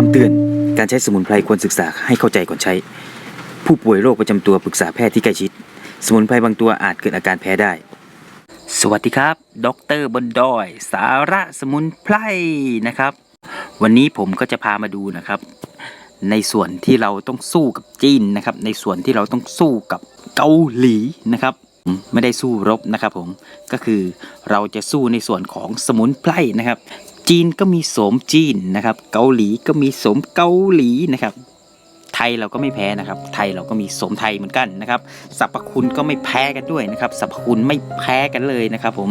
คำเตือน การใช้สมุนไพรควรศึกษาให้เข้าใจก่อนใช้ ผู้ป่วยโรคประจำตัวปรึกษาแพทย์ที่ใกล้ชิด สมุนไพรบางตัวอาจเกิดอาการแพ้ได้ สวัสดีครับ ดรบนดอย สาระสมุนไพรนะครับ วันนี้ผมก็จะพามาดูนะครับ ในส่วนที่เราต้องสู้กับจีนนะครับ ในส่วนที่เราต้องสู้กับเกาหลีนะครับไม่ได้สู้รบนะครับผมก็คือเราจะสู้ในส่วนของสมุนไพรนะครับ จีนก็มีโสมจีนนะครับ เกาหลีก็มีโสมเกาหลีนะครับ ไทยเราก็ไม่แพ้นะครับ ไทยเราก็มีโสมไทยเหมือนกันนะครับสรรพคุณก็ไม่แพ้กันด้วยนะครับสรรพคุณไม่แพ้กันเลยนะครับ ผม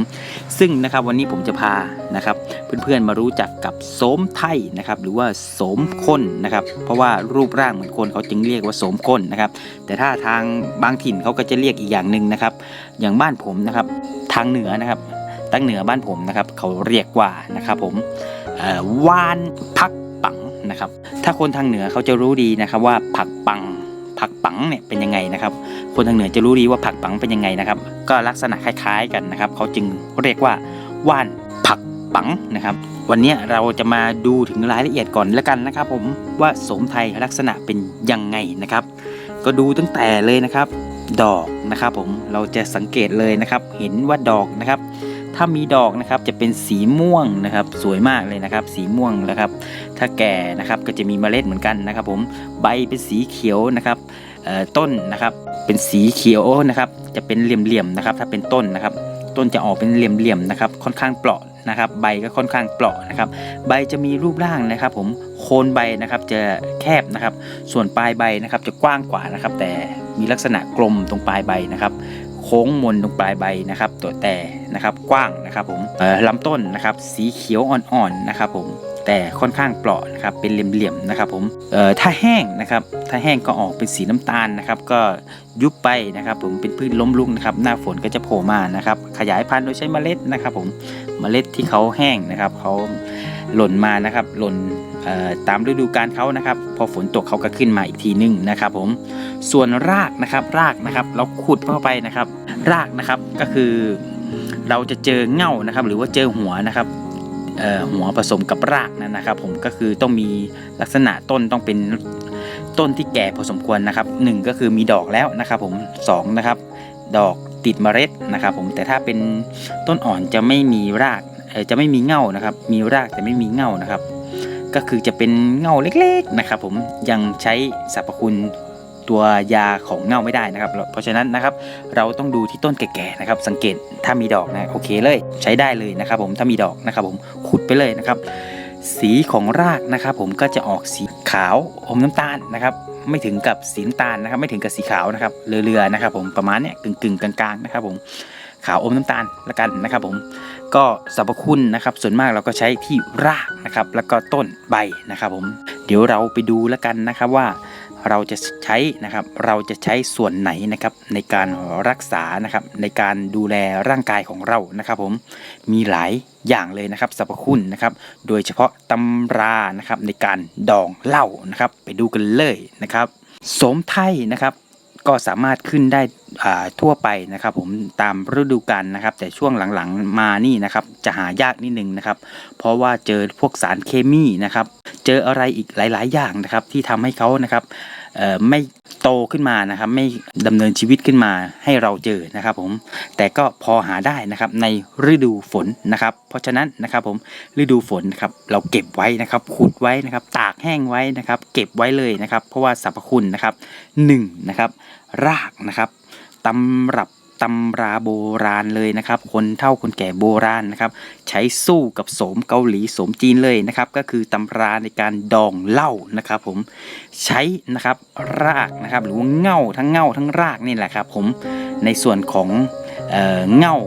ซึ่งนะครับวันนี้ผมจะพานะครับ เพื่อนๆมารู้จักกับโสมไทยนะครับ หรือว่าโสมข้นนะครับ เพราะว่ารูปร่างเหมือนคนเขาจึงเรียกว่าโสมข้นนะครับ แต่ถ้าทางบางถิ่นเขาก็จะเรียกอีกอย่างหนึ่งนะครับ อย่างบ้านผมนะครับ ทางเหนือนะครับ ตั้งเหนือบ้านผมนะครับเขาเรียกว่านะครับผมเอ่อวานพักปังนะครับ ถ้าคนทางเหนือเขาจะรู้ดีนะครับว่าผักปังผักปังเนี่ยเป็นยังไงนะครับ คนทางเหนือจะรู้ดีว่าผักปังเป็นยังไงนะครับ ก็ลักษณะคล้ายๆกันนะครับ เขาจึงเรียกว่าว่านผักปังนะครับ วันนี้เราจะมาดูถึงรายละเอียดก่อนแล้วกันนะครับ ผมว่าสมไทยลักษณะเป็นยังไงนะครับ ก็ดูตั้งแต่เลยนะครับ ดอกนะครับ ผมเราจะสังเกตเลยนะครับ เห็นว่าดอกนะครับ ถ้ามีดอกนะครับจะเป็นสีม่วงนะครับสวยมากเลยนะครับ สีม่วงนะครับ ถ้าแก่นะครับก็จะมีเมล็ดเหมือนกันนะครับ ผมใบเป็นสีเขียวนะครับต้นนะครับเป็นสีเขียวนะครับ จะเป็นเหลี่ยมๆนะครับ ถ้าเป็นต้นนะครับ ต้นจะออกเป็นเหลี่ยมๆนะครับ ค่อนข้างเปราะนะครับ ใบก็ค่อนข้างเปราะนะครับ ใบจะมีรูปร่างนะครับ ผมโคนใบนะครับจะแคบนะครับ ส่วนปลายใบนะครับจะกว้างกว่านะครับ แต่มีลักษณะกลมตรงปลายใบนะครับ โค้งมนตรงปลายใบนะครับ ตัวแต่นะครับกว้างนะครับผมลำต้นนะครับสีเขียวอ่อนๆนะครับผมแต่ค่อนข้างเปราะนะครับเป็นเหลี่ยมๆนะครับผมเอ่อถ้าแห้งนะครับถ้าแห้งก็ออกเป็นสีน้ำตาลนะครับ ก็ยุบไปนะครับ ผมเป็นพืชล้มลุกนะครับ หน้าฝนก็จะโผล่มานะครับ ขยายพันธุ์โดยใช้เมล็ดนะครับ ผม เมล็ดที่เขาแห้งนะครับเขาหล่นมานะครับหล่นตามฤดูกาลเขานะครับพอฝนตกเขาก็ขึ้นมาอีกทีนึงนะครับผมส่วนรากนะครับรากนะครับเราขุดเข้าไปนะครับ รากนะครับก็คือเราจะเจอเง่านะครับ หรือว่าเจอหัวนะครับหัวผสมกับรากนั่นนะครับ ผมก็คือต้องมีลักษณะต้นต้องเป็นต้นที่แก่พอสมควรนะครับหนึ่งก็คือมีดอกแล้วนะครับ ผมสองนะครับดอก ติดเมล็ดนะครับ ผมแต่ถ้าเป็นต้นอ่อนจะไม่มีรากจะไม่มีเง่านะครับ มีรากแต่ไม่มีเง่านะครับ ก็คือจะเป็นเง่าเล็กๆนะครับ ผมยังใช้สรรพคุณตัวยาของเง่าไม่ได้นะครับ เพราะฉะนั้นนะครับ เราต้องดูที่ต้นแก่ๆนะครับ สังเกตถ้ามีดอกนะโอเคเลย ใช้ได้เลยนะครับ ผมถ้ามีดอกนะครับ ผมขุดไปเลยนะครับ สีของรากนะครับ ผมก็จะออกสีขาวอมน้ำตาลนะครับ ไม่ถึงกับสีน้ำตาลนะครับ ไม่ถึงกับสีขาวนะครับเรือๆนะครับ ผมประมาณเนี้ยกึ่งๆกลางๆนะครับ ผมขาวอมน้ำตาลละกันนะครับ ผมก็สรรพคุณนะครับ ส่วนมากเราก็ใช้ที่รากนะครับ แล้วก็ต้นใบนะครับ ผมเดี๋ยวเราไปดูแล้วกันนะครับว่า เราจะใช้นะครับเราจะใช้ส่วนไหนนะครับในการรักษานะครับในการดูแลร่างกายของเรานะครับผมมีหลายอย่างเลยนะครับสรรพคุณนะครับ โดยเฉพาะตำรานะครับในการดองเหล้านะครับ ไปดูกันเลยนะครับ โสมไทยนะครับ ก็สามารถขึ้นได้ทั่วไปนะครับ ผมตามฤดูกาลนะครับ แต่ช่วงหลังๆมานี่นะครับจะหายากนิดนึงนะครับ เพราะว่าเจอพวกสารเคมีนะครับ เจออะไรอีกหลาย ๆ อย่างนะครับ ที่ทำให้เขานะครับไม่ โตขึ้นมานะครับ ไม่ดำเนินชีวิตขึ้นมาให้เราเจอนะครับผมแต่ก็พอหาได้นะครับในฤดูฝนนะครับ เพราะฉะนั้นนะครับผมฤดูฝนนะครับเราเก็บไว้นะครับขุดไว้นะครับ ตากแห้งไว้นะครับ เก็บไว้เลยนะครับ เพราะว่าสรรพคุณนะครับหนึ่งนะครับรากนะครับตำรับ ตำราโบราณเลยนะครับ คนเฒ่าคนแก่โบราณนะครับ ใช้สู้กับโสมเกาหลีโสมจีนเลยนะครับ ก็คือตำราในการดองเหล้านะครับ ผมใช้นะครับรากนะครับ หรือว่าเง่าทั้งเง่าทั้งรากนี่แหละครับ ผมในส่วนของเอ่อเง่า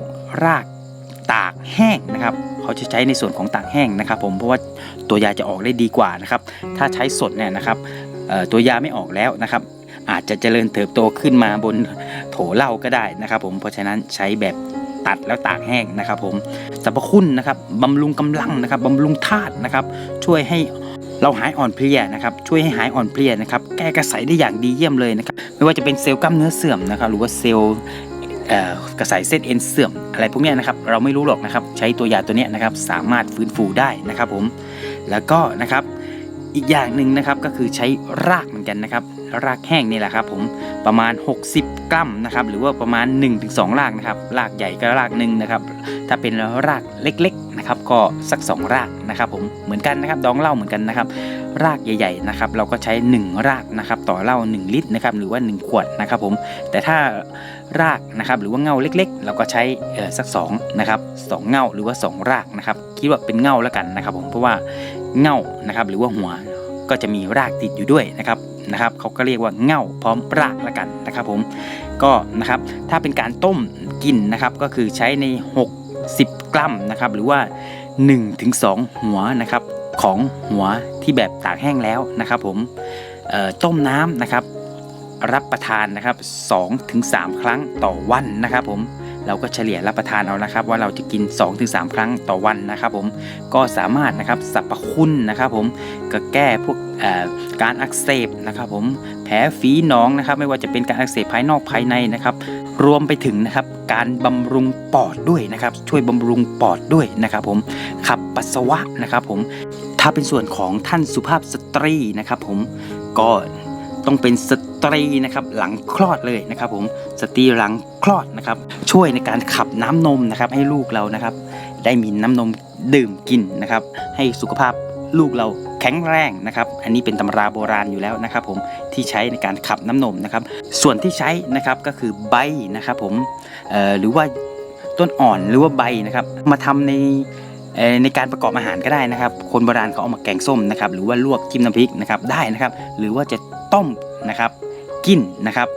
รากตากแห้งนะครับเขาจะใช้ในส่วนของตากแห้งนะครับ ผมเพราะว่าตัวยาจะออกได้ดีกว่านะครับ ถ้าใช้สดเนี่ยนะครับเอ่อตัวยาไม่ออกแล้วนะครับ อาจจะเจริญเติบโตขึ้นมาบน ถเหล้าก็ได้นะครับผมเพราะฉะนั้นใช้แบบตัดแล้วตากแห้งนะครับผมสรรพคุณนะครับบำรุงกำลังนะครับบำรุงธาตุนะครับ ช่วยให้เราหายอ่อนเพลียนะครับช่วยให้หายอ่อนเพลียนะครับแก้กระสายได้อย่างดีเยี่ยมเลยนะครับไม่ว่าจะเป็นเซลล์กล้ามเนื้อเสื่อมนะครับหรือว่าเซลล์กระสายเส้นเอ็นเสื่อมอะไรพวกนี้นะครับเราไม่รู้หรอกนะครับใช้ตัวยาตัวนี้นะครับสามารถฟื้นฟูได้นะครับผมแล้วก็นะครับอีกอย่างหนึ่งนะครับก็คือใช้รากเหมือนกันนะครับ รากแห้งนี่แหละครับผมประมาณ 60 กรัมนะครับหรือว่าประมาณ 1-2 รากนะครับรากใหญ่ก็รากหนึ่งนะครับถ้าเป็นรากเล็กๆนะครับก็สัก 2 รากนะครับผมเหมือนกันนะครับดองเหล้าเหมือนกันนะครับรากใหญ่ๆนะครับเราก็ใช้ 1 รากนะครับต่อเหล้า1 ลิตรนะครับหรือว่า 1 ขวดนะครับผมแต่ถ้ารากนะครับหรือว่าเงาเล็กๆ เราก็ใช้สัก2นะครับสองเงาหรือว่า 2 รากนะครับคิดว่าเป็นเงาแล้วกันนะครับผมเพราะว่าเงานะครับหรือว่าหัว ก็จะมีรากติดอยู่ด้วยนะครับนะครับเขาก็เรียกว่าเง่าพร้อมรากแล้วกันนะครับผมก็นะครับถ้าเป็นการต้มกินนะครับก็คือใช้ใน 60 กรัมนะครับหรือว่า 1-2 หัวนะครับของหัวที่แบบตากแห้งแล้วนะครับผมเอ่อต้มน้ำนะครับรับประทานนะครับ2-3 ครั้งต่อวันนะครับผม เราก็เฉลี่ยรับประทานเอานะครับ ว่าเราจะกิน 2-3 ครั้งต่อวันนะครับผมก็สามารถนะครับสรรพคุณนะครับผมก็แก้พวกการอักเสบนะครับผมแผลฝีหนองนะครับ ไม่ว่าจะเป็นการอักเสบภายนอกภายในนะครับ รวมไปถึงนะครับการบำรุงปอดด้วยนะครับ ช่วยบำรุงปอดด้วยนะครับ ผมขับปัสสาวะนะครับ ผมถ้าเป็นส่วนของท่านสุภาพสตรีนะครับ ผมก็ ต้องเป็นสตรีนะครับหลังคลอดเลยนะครับผมสตรีหลังคลอดนะครับ ช่วยในการขับน้ำนมนะครับให้ลูกเรานะครับ ได้มีน้ำนมดื่มกินนะครับ ให้สุขภาพลูกเราแข็งแรงนะครับ อันนี้เป็นตำราโบราณอยู่แล้วนะครับ ผมที่ใช้ในการขับน้ำนมนะครับ ส่วนที่ใช้นะครับก็คือใบนะครับผมหรือว่าต้นอ่อนหรือว่าใบนะครับ มาทำในในการประกอบอาหารก็ได้นะครับ คนโบราณเขาเอามาแกงส้มนะครับ หรือว่าลวกจิ้มน้ำพริกนะครับได้นะครับ หรือว่าจะ ต้มนะครับ กินนะครับ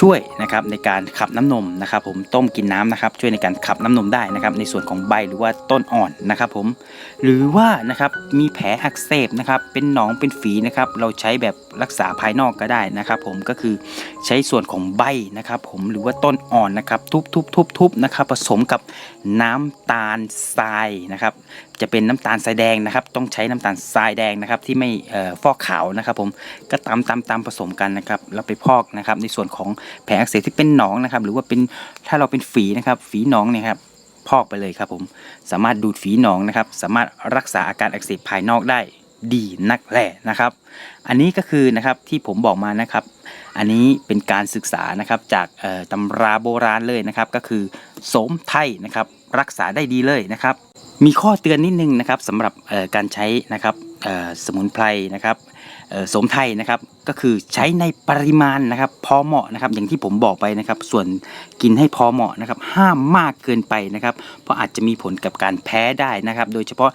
ช่วยนะครับในการขับน้ำนมนะครับ ผมต้มกินน้ำนะครับ ช่วยในการขับน้ำนมได้นะครับ ในส่วนของใบหรือว่าต้นอ่อนนะครับผมหรือว่านะครับมีแผลอักเสบนะครับเป็นหนองเป็นฝีนะครับเราใช้แบบรักษาภายนอกก็ได้นะครับ ผมก็คือใช้ส่วนของใบนะครับผมหรือว่าต้นอ่อนนะครับ ทุบทุบทุบทุบนะครับผสมกับน้ำตาลทรายนะครับ จะเป็นน้ำตาลทรายแดงนะครับ ต้องใช้น้ำตาลทรายแดงนะครับ ที่ไม่เอ่อฟอกขาวนะครับ ผมก็ตำตำตำผสมกันนะครับแล้วไปพอกนะครับ ในส่วนของแผลอักเสบที่เป็นหนองนะครับ หรือว่าเป็นถ้าเราเป็นฝีนะครับ ฝีหนองเนี่ยครับพอกไปเลยครับผมสามารถดูดฝีหนองนะครับ สามารถรักษาอาการอักเสบภายนอกได้ดีนักแหล่นะครับ อันนี้ก็คือนะครับที่ผมบอกมานะครับ อันนี้เป็นการศึกษานะครับจากตำราโบราณเลยนะครับ ก็คือโสมไทยนะครับ รักษาได้ดีเลยนะครับ มีข้อเตือนนิดนึงนะครับสำหรับการใช้นะครับสมุนไพรนะครับ สมไทยนะครับก็คือใช้ในปริมาณนะครับพอเหมาะนะครับอย่างที่ผมบอกไปนะครับ ส่วนกินให้พอเหมาะนะครับห้ามมากเกินไปนะครับ เพราะอาจจะมีผลกับการแพ้ได้นะครับ โดยเฉพาะ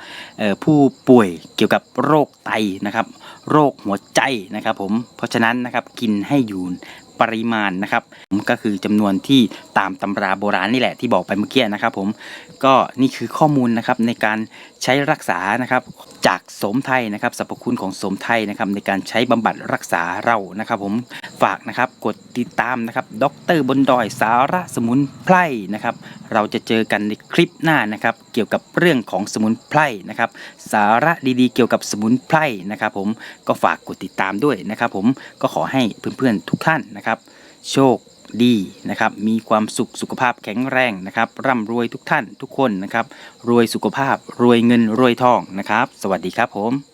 ผู้ป่วยเกี่ยวกับโรคไตนะครับ โรคหัวใจนะครับผมเพราะฉะนั้นนะครับกินให้อยู่ ปริมาณนะครับก็คือจำนวนที่ตามตำราโบราณนี่แหละที่บอกไปเมื่อกี้นะครับ ผมก็นี่คือข้อมูลนะครับในการใช้รักษานะครับจากสมไทยนะครับสรรพคุณของสมไทยนะครับในการใช้บำบัดรักษาเรานะครับ ผมฝากนะครับกดติดตามนะครับดรบนดอยสาระสมุนไพรนะครับ เราจะเจอกันในคลิปหน้านะครับเกี่ยวกับเรื่องของสมุนไพรนะครับสาระดีๆ เกี่ยวกับสมุนไพรนะครับผมก็ฝากกดติดตามด้วยนะครับผมก็ขอให้เพื่อนๆทุกท่านนะครับ โชคดีนะครับมีความสุขสุขภาพแข็งแรงนะครับร่ำรวยทุกท่านทุกคนนะครับรวยสุขภาพรวยเงินรวยทองนะครับ สวัสดีครับผม